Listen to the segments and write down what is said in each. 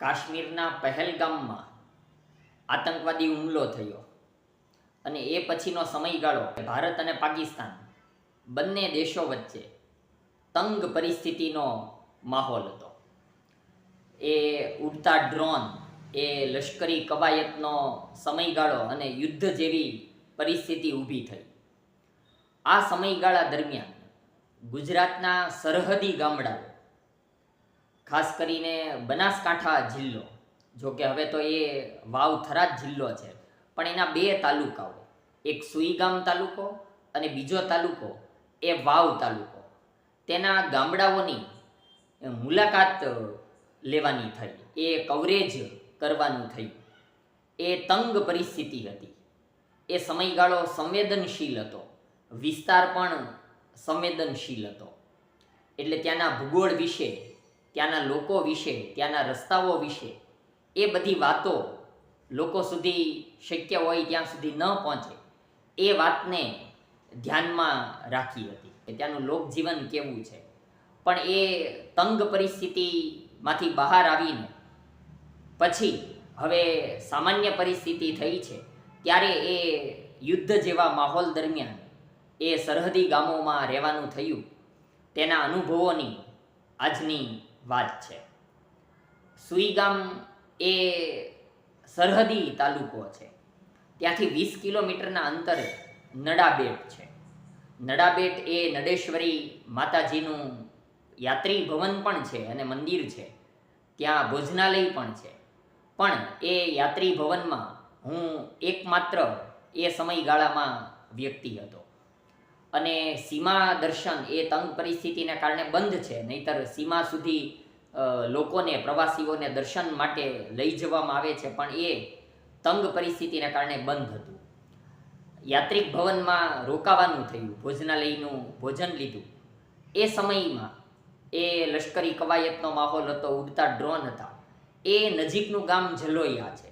કાશ્મીરના પહેલગામમાં આતંકવાદી હુમલો થયો અને એ પછીનો સમયગાળો ભારત અને પાકિસ્તાન બંને દેશો વચ્ચે તંગ પરિસ્થિતિનો માહોલ હતો. એ ઉડતા ડ્રોન, એ લશ્કરી કવાયતનો સમયગાળો અને યુદ્ધ જેવી પરિસ્થિતિ ઊભી થઈ. આ સમયગાળા દરમિયાન ગુજરાતના સરહદી ગામડાઓ ખાસ કરીને બનાસકાંઠા જિલ્લો, જો કે હવે તો એ વાવ થરાદ જિલ્લો છે, પણ એના બે તાલુકાઓ, એક સુઈગામ તાલુકો અને બીજો તાલુકો એ વાવ તાલુકો. તેના ગામડાઓની મુલાકાત લેવાની થઈ, એ કવરેજ કરવાનું થયું એ તંગ પરિસ્થિતિ હતી. એ સમયગાળો સંવેદનશીલ હતો. વિસ્તાર પણ સંવેદનશીલ હતો. એટલે ત્યાંના ભૂગોળ વિશે ત્યાંના લોકો વિશે, ત્યાંના રસ્તાઓ વિશે, એ બધી વાતો લોકો સુધી શક્ય હોય ત્યાં સુધી ન પહોંચે. એ વાતને ધ્યાનમાં રાખી હતી કે ત્યાંનું લોકજીવન કેવું છે. પણ એ તંગ પરિસ્થિતિમાંથી બહાર આવીને પછી હવે સામાન્ય પરિસ્થિતિ થઈ છે. ત્યારે એ યુદ્ધ જેવા માહોલ દરમિયાન એ સરહદી ગામોમાં રહેવાનું થયું. તેના અનુભવોની આજની વાત છે. સુઈ ગામ એ સરહદી તાલુકો છે. ત્યાંથી વીસ કિલોમીટરના અંતરે નડાબેટ છે. નડાબેટ એ નડેશ્વરી માતાજીનું યાત્રી ભવન પણ છે અને મંદિર છે. ત્યાં ભોજનાલય પણ છે. પણ એ યાત્રી ભવનમાં હું એકમાત્ર એ સમયગાળામાં વ્યક્તિ હતો. અને સીમા દર્શન એ તંગ પરિસ્થિતિને કારણે બંધ છે. નહીતર સીમા સુધી લોકોને, પ્રવાસીઓને દર્શન માટે લઈ જવામાં આવે છે, પણ એ તંગ પરિસ્થિતિને કારણે બંધ હતું. યાત્રિક ભવનમાં રોકાવાનું થયું, ભોજનાલયનું ભોજન લીધું. એ સમયમાં એ લશ્કરી કવાયતનો માહોલ હતો, ઉડતા ડ્રોન હતા. એ નજીકનું ગામ જલોયા છે.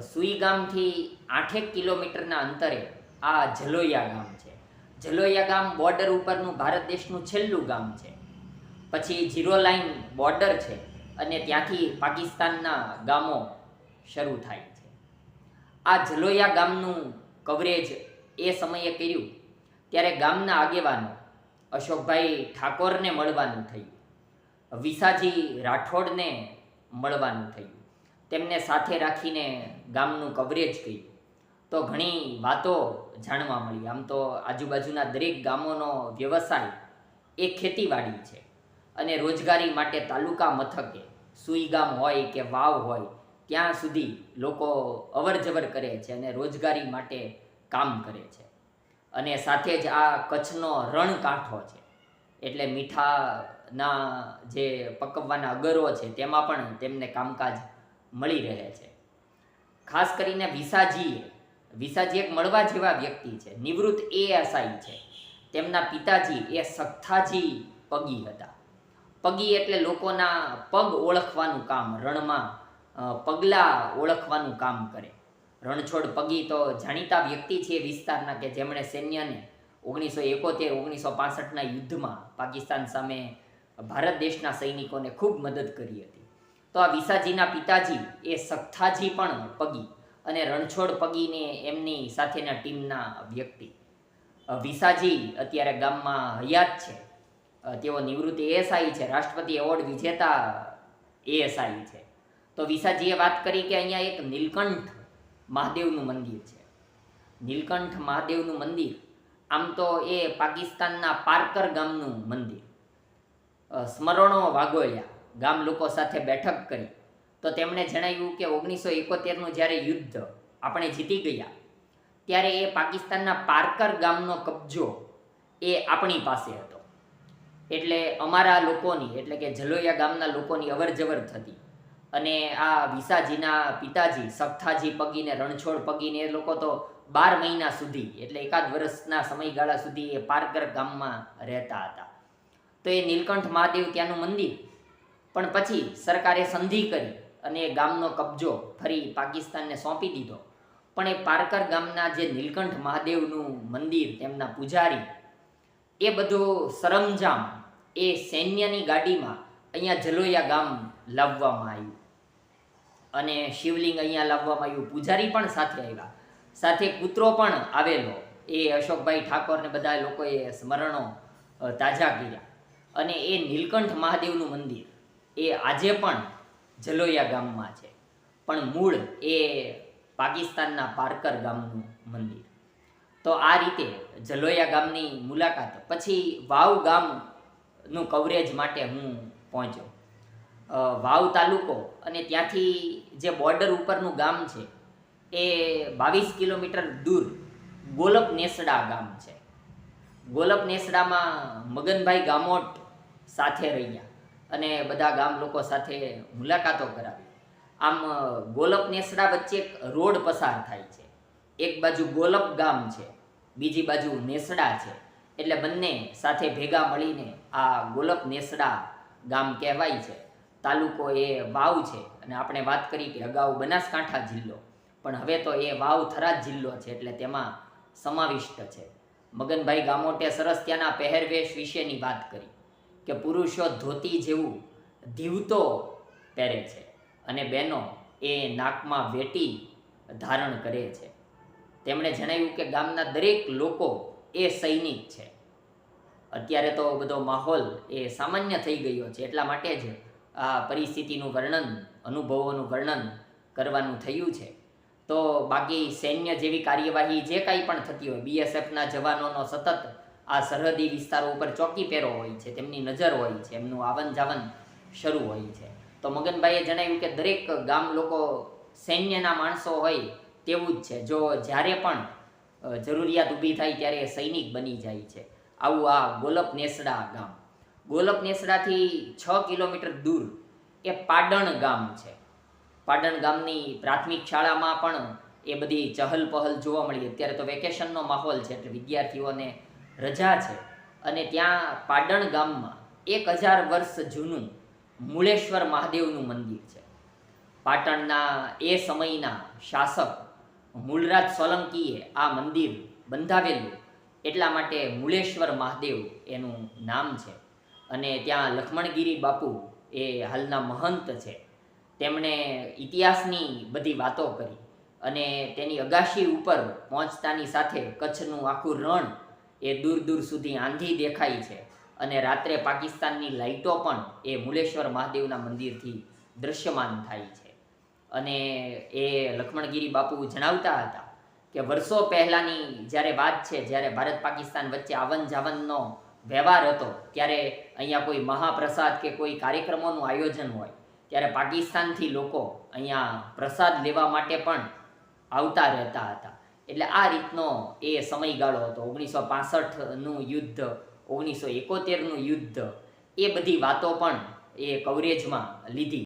સુઈ ગામથી આઠેક કિલોમીટરના અંતરે આ જલોયા ગામ છે. જલોયા ગામ બોર્ડર ઉપરનું ભારત દેશનું છેલ્લું ગામ છે. પછી જીરો લાઈન બોર્ડર છે અને ત્યાંથી પાકિસ્તાનના ગામો શરૂ થાય છે. આ જલોયા ગામનું કવરેજ એ સમયે કર્યું ત્યારે ગામના આગેવાનો અશોકભાઈ ઠાકોરને મળવાનું થયું. વિસાજી રાઠોડને મળવાનું થયું. તેમને સાથે રાખીને ગામનું કવરેજ કર્યું. તો ઘણી વાતો જાણવા મળી. આમ તો આજુબાજુના દરેક ગામોનો વ્યવસાય એ ખેતીવાડી છે અને રોજગારી માટે તાલુકા મથકે સુઈ ગામ હોય કે વાવ હોય, ત્યાં સુધી લોકો અવર જવર કરે છે અને રોજગારી માટે કામ કરે છે. અને સાથે જ આ કચ્છનો રણકાંઠો છે. એટલે મીઠાના જે પકવવાના અગરો છે તેમાં પણ તેમને કામકાજ મળી રહે છે. ખાસ કરીને વિસાજીએ વિસાજી એક મળવા જેવા વ્યક્તિ છે. નિવૃત્ત એએસઆઈ છે. તેમના પિતાજી એ સખ્થાજી પગી હતા. પગી એટલે લોકોના પગ ઓળખવાનું કામ, રણમાં પગલાં ઓળખવાનું કામ કરે. રણછોડ પગી તો જાણીતા વ્યક્તિ છે એ વિસ્તારના કે જેમણે સૈન્યને ઓગણીસો એકોતેર, ઓગણીસો પાસઠના યુદ્ધમાં પાકિસ્તાન સામે ભારત દેશના સૈનિકોને ખૂબ મદદ કરી હતી. તો આ વિસાજીના પિતાજી એ સખ્થાજી પણ પગી. અને રણછોડ પગીને એમની સાથેના ટીમના વ્યક્તિ. વિસાજી અત્યારે ગામમાં હયાત છે. તેઓ નિવૃત્ત એએસઆઈ છે. રાષ્ટ્રપતિ એવોર્ડ વિજેતા એએસઆઈ છે. તો વિસાજીએ વાત કરી કે અહીંયા એક નીલકંઠ મહાદેવનું મંદિર છે. નીલકંઠ મહાદેવનું મંદિર, આમ તો એ પાકિસ્તાનના પારકર ગામનું મંદિર. સ્મરણો વાગોળ્યા. ગામ લોકો સાથે બેઠક કરી. તો તેમણે જણાવ્યું કે ઓગણીસો એકોતેરનું જ્યારે યુદ્ધ આપણે જીતી ગયા, ત્યારે એ પાકિસ્તાનના પારકર ગામનો કબજો એ આપણી પાસે હતો. એટલે અમારા લોકોની, એટલે કે જલોયા ગામના લોકોની અવરજવર થતી. અને આ વિસાજીના પિતાજી સખ્થાજી પગીને, રણછોડ પગીને એ લોકો તો બાર મહિના સુધી, એટલે એકાદ વર્ષના સમયગાળા સુધી એ પારકર ગામમાં રહેતા હતા. તો એ નીલકંઠ મહાદેવ ત્યાંનું મંદિર. પણ પછી સરકારે સંધિ કરી. અને ગામનો કબજો ફરી પાકિસ્તાનને સોંપી દીધો. પણ એ પારકર ગામના જે નીલકંઠ મહાદેવનું મંદિર, તેમના પૂજારી, એ બધું સરંજામ એ સૈન્યની ગાડીમાં અહીંયા જલોયા ગામ લાવવામાં આવ્યું. અને શિવલિંગ અહીંયા લાવવામાં આવ્યું. પૂજારી પણ સાથે આવ્યા. સાથે કૂતરો પણ આવેલો. એ અશોકભાઈ ઠાકોરને બધા લોકોએ સ્મરણો તાજા કર્યા. અને એ નીલકંઠ મહાદેવનું મંદિર, એ આજે પણ જલોયા ગામમાં છે. પણ મૂળ એ પાકિસ્તાનના પારકર ગામનું મંદિર. તો આ રીતે જલોયા ગામની મુલાકાત પછી વાવ ગામનું કવરેજ માટે હું પહોંચ્યો. વાવ તાલુકો અને ત્યાંથી જે બોર્ડર ઉપરનું ગામ છે, એ બાવીસ કિલોમીટર દૂર ગોલપ નેસડા ગામ છે. ગોલપ નેસડામાં મગનભાઈ ગામોટ સાથે રહ્યા. અને બધા ગામ લોકો સાથે મુલાકાતો કરાવી. આમ ગોલપ નેસડા વચ્ચે એક રોડ પસાર થાય છે. એક બાજુ ગોલપ ગામ છે, બીજી બાજુ નેસડા છે. એટલે બંને સાથે ભેગા મળીને આ ગોલપ નેસડા ગામ કહેવાય છે. તાલુકો એ વાવ છે અને આપણે વાત કરી કે અગાઉ બનાસકાંઠા જિલ્લો. પણ હવે તો એ વાવ થરાદ જિલ્લો છે એટલે તેમાં સમાવિષ્ટ છે. મગનભાઈ ગામોટે સરસ ત્યાંના પહેરવેશ વિશેની વાત કરી. કે પુરુષો ધોતી જેવું ધીવતો પહેરે છે અને બહેનો એ નાકમાં વેટી ધારણ કરે છે. તેમણે જણાવ્યું કે ગામના દરેક લોકો એ સૈનિક છે. અત્યારે તો બધો માહોલ એ સામાન્ય થઈ ગયો છે, એટલા માટે જ આ પરિસ્થિતિનું વર્ણન, અનુભવોનું વર્ણન કરવાનું થયું છે. તો બાકી સૈન્ય જેવી કાર્યવાહી જે કાંઈ પણ થતી હોય બીએસએફના જવાનોનો સતત આ સરહદી વિસ્તારો ઉપર ચોકી પહેરો હોય છે, તેમની નજર હોય છે, એમનું આવન જાવન શરૂ હોય છે. તો મગનભાઈએ જણાવ્યું કે દરેક ગામ લોકો સૈન્યના માણસો હોય તેવું જ છે. જો જ્યારે પણ જરૂરિયાત ઊભી થાય ત્યારે સૈનિક બની જાય છે. આવું આ ગોલપ નેસડા ગામ. ગોલપ નેસડાથી છ કિલોમીટર દૂર એ પાડણ ગામ છે. પાડણ ગામની પ્રાથમિક શાળામાં પણ એ બધી ચહલ પહલ જોવા મળી. અત્યારે તો વેકેશનનો માહોલ છે એટલે વિદ્યાર્થીઓને રજા છે. અને ત્યાં પાટણ ગામમાં એક હજાર વર્ષ જૂનું મૂળેશ્વર મહાદેવનું મંદિર છે. પાટણના એ સમયના શાસક મૂળરાજ સોલંકીએ આ મંદિર બંધાવેલું. એટલા માટે મૂળેશ્વર મહાદેવ એનું નામ છે. અને ત્યાં લક્ષ્મણગીરી બાપુ એ હાલના મહંત છે. તેમણે ઇતિહાસની બધી વાતો કરી. અને તેની અગાશી ઉપર પહોંચતાની સાથે કચ્છનું આખું રણ એ દૂર દૂર સુધી આંધી દેખાય છે. અને રાત્રે પાકિસ્તાનની લાઇટો પણ એ મૂલેશ્વર મહાદેવના મંદિરથી દૃશ્યમાન થાય છે. અને એ લક્ષ્મણગીરી બાપુ જણાવતા હતા કે વર્ષો પહેલાંની જ્યારે વાત છે, જ્યારે ભારત પાકિસ્તાન વચ્ચે આવન જાવનનો વ્યવહાર હતો, ત્યારે અહીંયા કોઈ મહાપ્રસાદ કે કોઈ કાર્યક્રમોનું આયોજન હોય, ત્યારે પાકિસ્તાનથી લોકો અહીંયા પ્રસાદ લેવા માટે પણ આવતા રહેતા હતા. એટલે આ રીતનો એ સમયગાળો હતો ઓગણીસો પાસઠનું યુદ્ધ ઓગણીસો એકોતેરનું યુદ્ધ, એ બધી વાતો પણ એ કવરેજમાં લીધી.